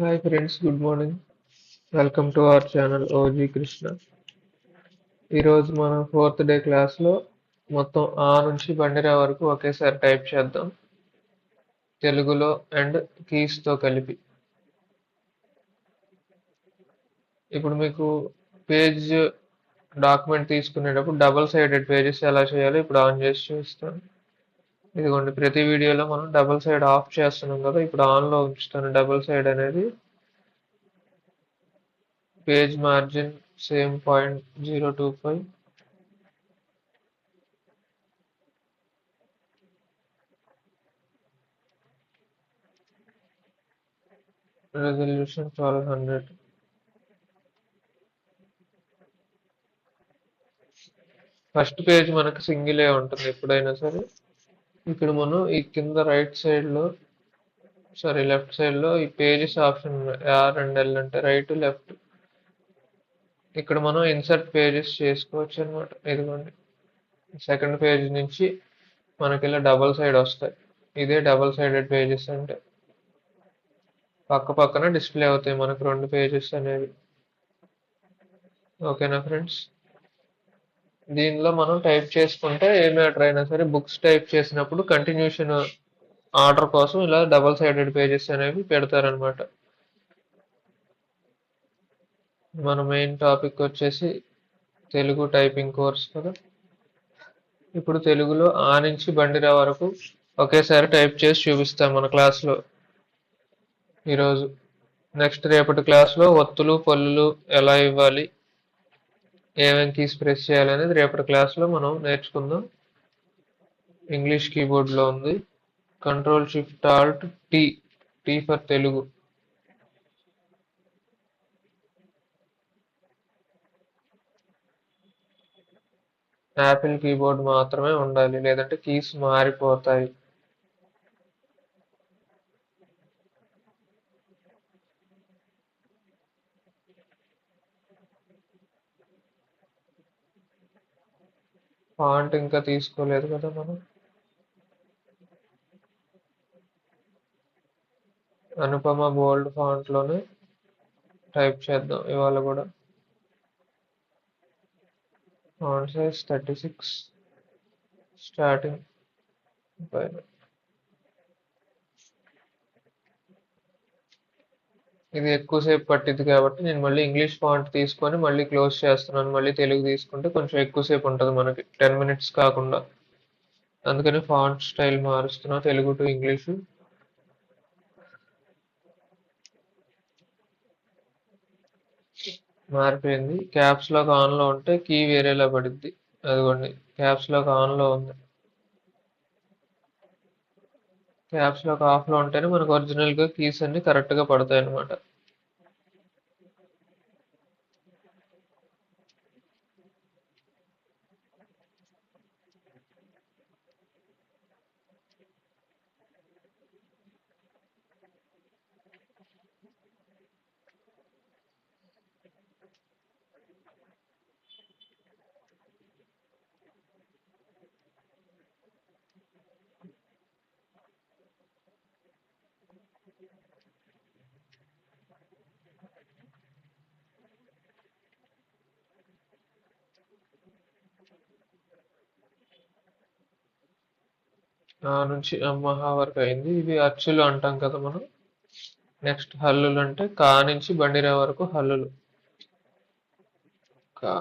Hi friends good morning welcome to our channel OG Krishna ఈరోజు మనం fourth day క్లాస్లో మొత్తం ఆ నుంచి బండిరా వరకు ఒకేసారి టైప్ చేద్దాం. తెలుగులో అండ్ కీస్తో కలిపి. ఇప్పుడు మీకు పేజ్ డాక్యుమెంట్ తీసుకునేటప్పుడు డబుల్ సైడెడ్ పేజెస్ ఎలా చేయాలో ఇప్పుడు ఆన్ చేసి చూపిస్తాను. ఇదిగోండి ప్రతి వీడియోలో మనం డబుల్ సైడ్ ఆఫ్ చేస్తున్నాం కదా ఇప్పుడు ఆన్లో ఉంచుతాను డబుల్ సైడ్ అనేది page margin same point zero two five resolution twelve hundred first page మనకు సింగిలే ఉంటుంది ఎప్పుడైనా సరే. ఇక్కడ మనం ఈ కింద రైట్ సైడ్లో సారీ లెఫ్ట్ సైడ్లో ఈ pages option R and L అంటే రైట్ లెఫ్ట్ ఇక్కడ మనం ఇన్సర్ట్ పేజెస్ చేసుకోవచ్చు అనమాట ఇదిగోండి. సెకండ్ పేజ్ నుంచి మనకి ఇలా డబల్ సైడ్ వస్తాయి. ఇదే డబల్ సైడెడ్ పేజెస్ అంటే. పక్క పక్కన డిస్ప్లే అవుతాయి మనకు రెండు పేజెస్ అనేవి. ఓకేనా ఫ్రెండ్స్ దీనిలో మనం టైప్ చేసుకుంటే ఏ మ్యాటర్ అయినా సరే బుక్స్ టైప్ చేసినప్పుడు కంటిన్యూషన్ ఆర్డర్ కోసం ఇలా డబల్ సైడెడ్ పేజెస్ అనేవి పెడతారనమాట మన మెయిన్ టాపిక్ వచ్చేసి తెలుగు టైపింగ్ కోర్స్ కదా. ఇప్పుడు తెలుగులో ఆ నుంచి బండిరా వరకు ఒకేసారి టైప్ చేసి చూపిస్తాం మన క్లాస్లో ఈరోజు. నెక్స్ట్ రేపటి క్లాస్లో ఒత్తులు పళ్ళులు ఎలా ఇవ్వాలి? ఏమేమి కీస్ ప్రెస్ చేయాలనేది రేపటి క్లాస్లో మనం నేర్చుకుందాం. ఇంగ్లీష్ కీబోర్డ్లో ఉంది. Control shift alt T T for Telugu. Apple keyboard మాత్రమే ఉండాలి లేదంటే కీస్ మారిపోతాయి. ఫాంట్ ఇంకా తీసుకోలేదు కదా మనం. అనుపమ బోల్డ్ ఫాంట్లోనే టైప్ చేద్దాం ఇవాళ కూడా. Font size thirty six. Starting. పైన. ఇది ఎక్కువసేపు పట్టింది కాబట్టి నేను మళ్ళీ ఇంగ్లీష్ ఫాంట్ తీసుకొని మళ్ళీ క్లోజ్ చేస్తున్నాను. మళ్ళీ తెలుగు తీసుకుంటే కొంచెం ఎక్కువసేపు ఉంటుంది మనకి. టెన్ మినిట్స్ కాకుండా. అందుకని font style మారుస్తున్నా. Telugu to English. మారిపోయింది. క్యాప్స్ లాక్ ఆన్లో ఉంటే కీ వేరేలా పడిద్ది. అదిగోండి. క్యాప్స్ లాక్ ఆన్లో ఉంది. యాప్స్ ట్యాబ్స్ ఆఫ్లో ఉంటేనే మనకు ఒరిజినల్గా కీస్ అన్ని కరెక్ట్గా పడతాయి పడతాయనమాట. నుంచి మహా వరకు అయింది. ఇది అచ్చులు అంటాం కదా మనం. నెక్స్ట్ హల్లులు అంటే కా నుంచి బండిరా వరకు హల్లులు. కా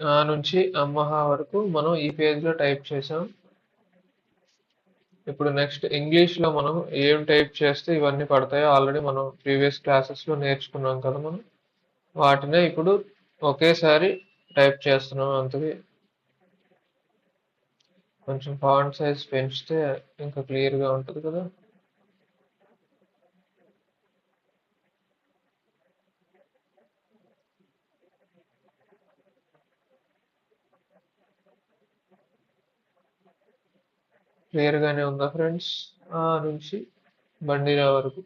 ఆ నుంచి అమ్మహ వరకు మనం ఈ పేజ్లో టైప్ చేసాం. ఇప్పుడు నెక్స్ట్ ఇంగ్లీష్లో మనం ఏం టైప్ చేస్తే ఇవన్నీ పడతాయో ఆల్రెడీ మనం ప్రీవియస్ క్లాసెస్లో నేర్చుకున్నాం కదా మనం. వాటినే ఇప్పుడు ఒకేసారి టైప్ చేస్తున్నాం అంతది కొంచెం ఫాంట్ సైజ్ పెంచితే ఇంకా క్లియర్గా ఉంటుంది కదా. క్లియర్గానే ఉందా ఫ్రెండ్స్? ఆ నుంచి బండిరా వరకు.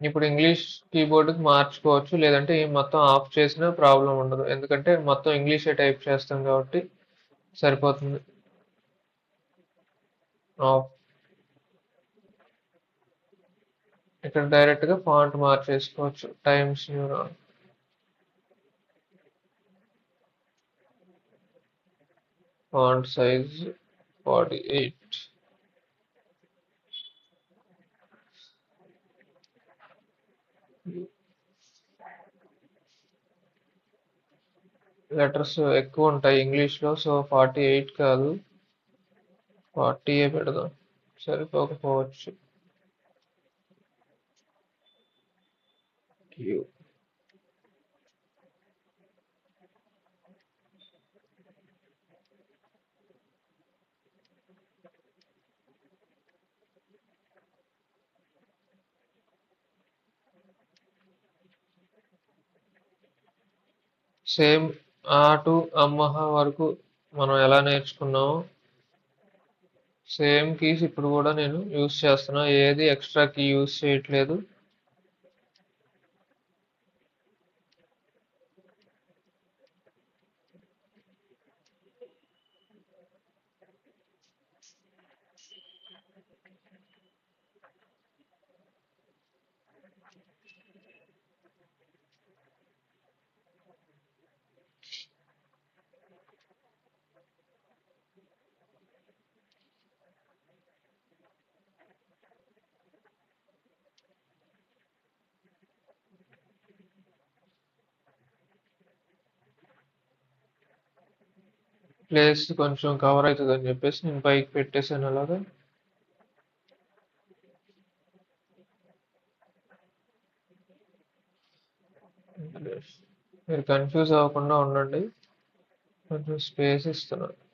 ఇప్పుడు ఇంగ్లీష్ కీబోర్డ్కి మార్చుకోవచ్చు లేదంటే ఈ మొత్తం ఆఫ్ చేసినా ప్రాబ్లం ఉండదు. ఎందుకంటే మొత్తం ఇంగ్లీషే టైప్ చేస్తాం కాబట్టి సరిపోతుంది. ఆఫ్. ఇక్కడ డైరెక్ట్గా font మార్చేసుకోవచ్చు. Times New Roman. Font size. 48 letters ఎక్కువ ఉంటాయి ఇంగ్లీష్లో సో ఫార్టీ ఎయిట్ కాదు. ఫార్టీ ఏ పెడదాం. సరిపోకపోవచ్చు. క్యూ సేమ్ ఆ టు అమ్మహ వరకు మనం ఎలా నేర్చుకున్నామో సేమ్ కీస్ ఇప్పుడు కూడా నేను యూస్ చేస్తున్నా. ఏది ఎక్స్ట్రా కీ యూస్ చేయట్లేదు. ప్లేస్ కొంచెం కవర్ అవుతుంది అని చెప్పేసి నేను పైకి పెట్టేసాను అలాగా. మీరు కన్ఫ్యూజ్ అవ్వకుండా ఉండండి. కొంచెం స్పేస్ ఇస్తున్నాను.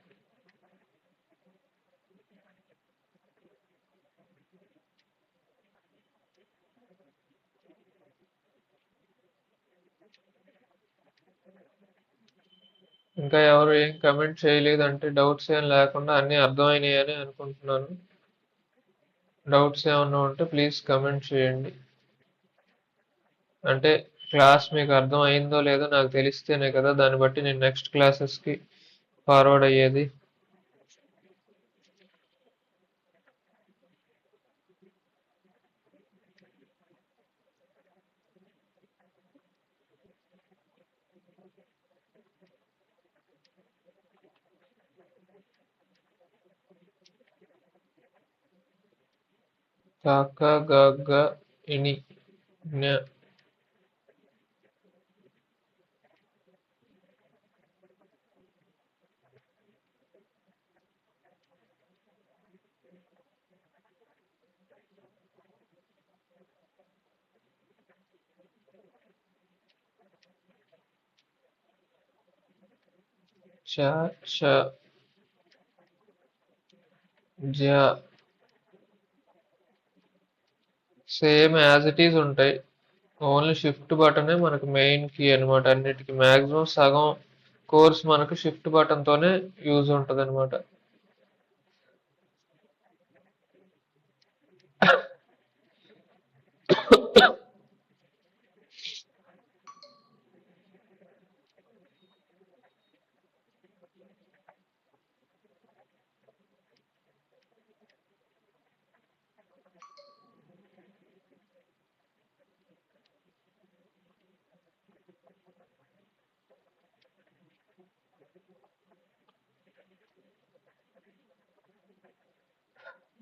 ఇంకా ఎవరు ఏం కమెంట్ చేయలేదు అంటే డౌట్స్ ఏం లేకుండా అన్నీ అర్థమైనాయని అని అనుకుంటున్నాను. డౌట్స్ ఏమన్నా ఉంటే ప్లీజ్ కమెంట్ చేయండి. అంటే క్లాస్ మీకు అర్థం అయిందో లేదో నాకు తెలిస్తేనే కదా దాన్ని బట్టి నేను నెక్స్ట్ క్లాసెస్కి ఫార్వర్డ్ అయ్యేది. च च ज्या। సేమ్ యాజ్ ఇట్ ఈజ్ ఉంటాయి. ఓన్లీ షిఫ్ట్ బటనే మనకు మెయిన్ కీ అనమాట అన్నిటికి. మ్యాక్సిమం సగం కోర్స్ మనకు షిఫ్ట్ బటన్తోనే యూజ్ ఉంటుంది అనమాట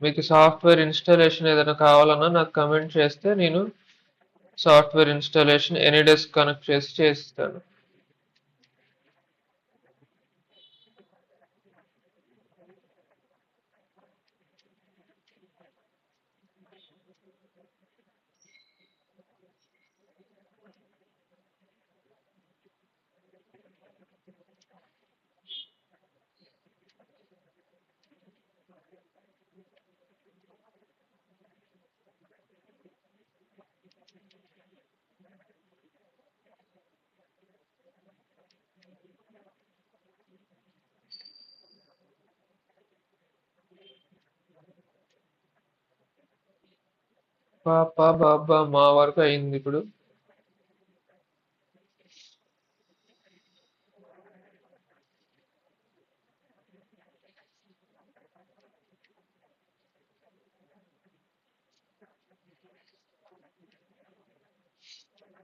మీకు సాఫ్ట్వేర్ ఇన్స్టాలేషన్ ఏదైనా కావాలన్నా నాకు కమెంట్ చేస్తే నేను software installation AnyDesk connect చేసి చేస్తాను. మా వరకు అయింది ఇప్పుడు.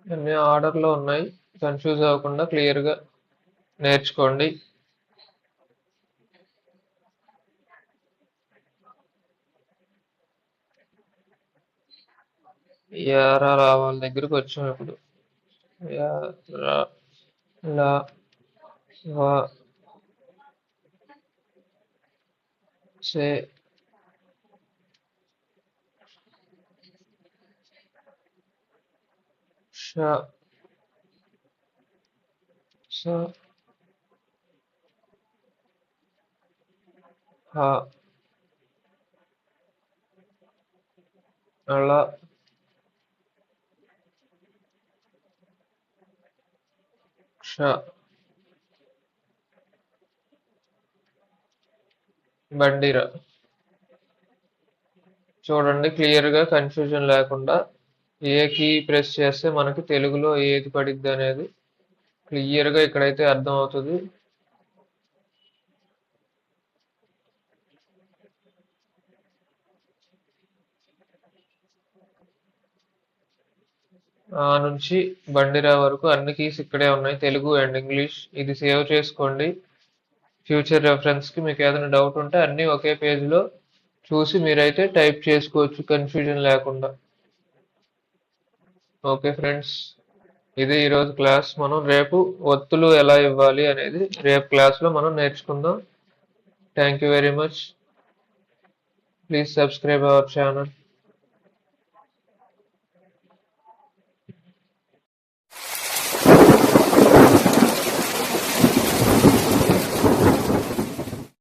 అన్ని ఆర్డర్లో ఉన్నాయి. కన్ఫ్యూజ్ అవ్వకుండా క్లియర్గా నేర్చుకోండి. యారా రావాల దగ్గరకు వచ్చాం ఇప్పుడు యా రా లా వా సే ష స హ అళ క్ష బండిర. చూడండి క్లియర్గా కన్ఫ్యూజన్ లేకుండా ఏ కీ ప్రెస్ చేస్తే మనకి తెలుగులో ఏది పడిద్ది అనేది క్లియర్గా ఇక్కడైతే అర్థం ఆ నుంచి బండిరా వరకు అన్ని కీస్ ఇక్కడే ఉన్నాయి. Telugu and English. ఇది సేవ్ చేసుకోండి. ఫ్యూచర్ రెఫరెన్స్కి మీకు ఏదైనా డౌట్ ఉంటే అన్నీ ఒకే పేజ్లో చూసి మీరైతే టైప్ చేసుకోవచ్చు. కన్ఫ్యూజన్ లేకుండా. ఓకే ఫ్రెండ్స్ ఇది ఈరోజు క్లాస్ మనం రేపు ఒత్తులు ఎలా ఇవ్వాలి అనేది రేపు క్లాస్లో మనం నేర్చుకుందాం. Thank you very much please subscribe our channel